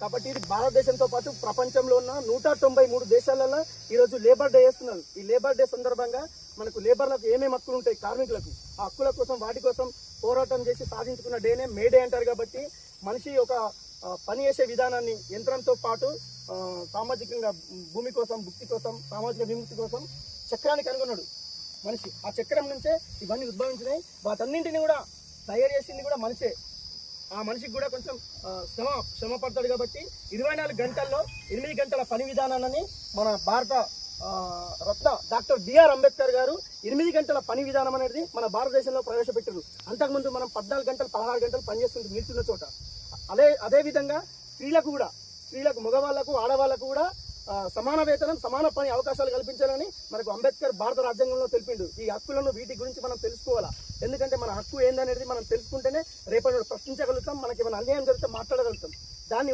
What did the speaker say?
కాబట్టి ఇది భారతదేశంతో పాటు ప్రపంచంలో ఉన్న నూట తొంభై మూడు దేశాలలో ఈరోజు లేబర్ డే చేస్తున్నారు. ఈ లేబర్ డే సందర్భంగా మనకు లేబర్లకు ఏమేమి హక్కులు ఉంటాయి? కార్మికులకు. ఆ హక్కుల కోసం వాటి కోసం పోరాటం చేసి సాధించుకున్న డేనే మే డే అంటారు కాబట్టి మనిషి ఒక పని చేసే విధానాన్ని యంత్రంతో పాటు సామాజికంగా భూమి కోసం భుక్తి కోసం సామాజిక విముక్తి కోసం చక్రాన్ని కనుగొన్నాడు మనిషి. ఆ చక్రం నుంచే ఇవన్నీ ఉద్భవించినాయి. వాటన్నింటినీ కూడా తయారు చేసింది కూడా మనిషే. ఆ మనిషికి కూడా కొంచెం శ్రమ శ్రమ పడతాడు కాబట్టి ఇరవై నాలుగు గంటల్లో ఎనిమిది గంటల పని విధానాన్ని మన భారత రత్న డాక్టర్ బిఆర్ అంబేద్కర్ గారు ఎనిమిది గంటల పని విధానం అనేది మన భారతదేశంలో ప్రవేశపెట్టారు అంతకుముందు మనం పద్నాలుగు గంటలు పదహారు గంటలు పనిచేస్తుంది నిల్చున్న చోట. అదే అదే విధంగా స్త్రీలకు కూడా స్త్రీలకు మగవాళ్ళకు ఆడవాళ్ళకు కూడా సమాన వేతనం సమాన పని అవకాశాలు కల్పించాలని మనకు అంబేద్కర్ భారత రాజ్యాంగంలో తెలిపిండు. ఈ హక్కులను వీటి గురించి మనం తెలుసుకోవాలా? ఎందుకంటే మన హక్కు ఏందనేది మనం తెలుసుకుంటేనే రేపటి ప్రశ్నించగలుగుతాం మనకి ఏమైనా అన్యాయం జరిగితే మాట్లాడగలుగుతాం. దాన్ని